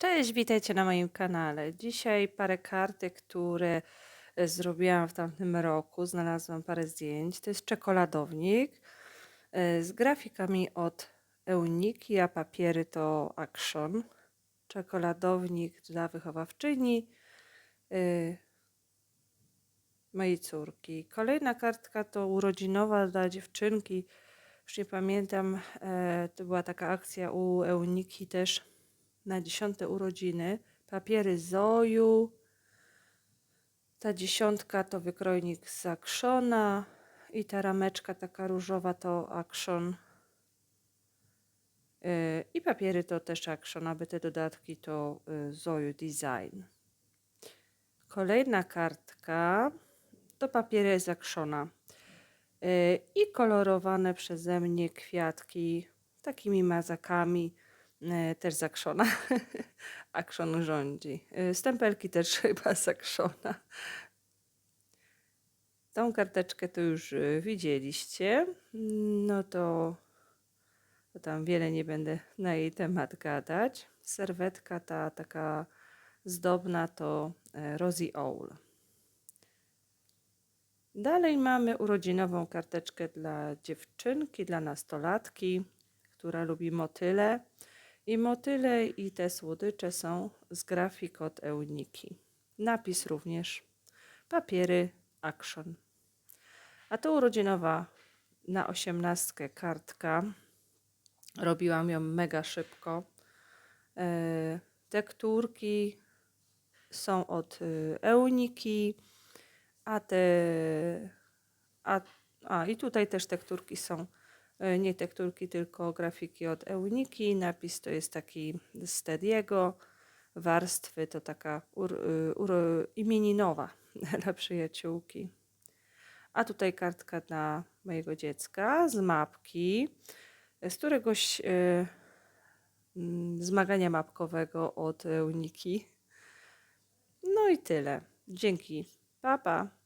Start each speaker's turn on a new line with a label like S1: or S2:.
S1: Cześć, witajcie na moim kanale. Dzisiaj parę kartek, które e, zrobiłam w tamtym roku. Znalazłam parę zdjęć. To jest czekoladownik e, z grafikami od Euniki, a papiery to Action. Czekoladownik dla wychowawczyni e, mojej córki. Kolejna kartka to urodzinowa dla dziewczynki. Już nie pamiętam, to była taka akcja u Euniki też na dziesiąte urodziny. Papiery Zoju. Ta dziesiątka to wykrojnik z Actiona i ta rameczka taka różowa to Action. Yy, I papiery to też Action, aby te dodatki to yy, Zoju Design. Kolejna kartka to papiery z Actiona. Yy, I kolorowane przeze mnie kwiatki takimi mazakami też z Actiona. Action rządzi. E, Stempelki też chyba z Actiona. Tą karteczkę to już e, widzieliście. No to, to tam wiele nie będę na jej temat gadać. Serwetka ta taka zdobna to e, Rosie Owl. Dalej mamy urodzinową karteczkę dla dziewczynki, dla nastolatki, która lubi motyle. I motyle i te słodycze są z grafik od Euniki. Napis również. Papiery Action. A to urodzinowa na osiemnastkę kartka. Robiłam ją mega szybko. E, tekturki są od y, Euniki, a te. A, a i tutaj też tekturki są E, nie tekturki, tylko grafiki od Euniki. Napis to jest taki z Tediego. Warstwy to taka ur, y, ur, imieninowa dla przyjaciółki. A tutaj kartka dla mojego dziecka z mapki, z któregoś y, zmagania mapkowego od Euniki. No i tyle. Dzięki. Pa, pa.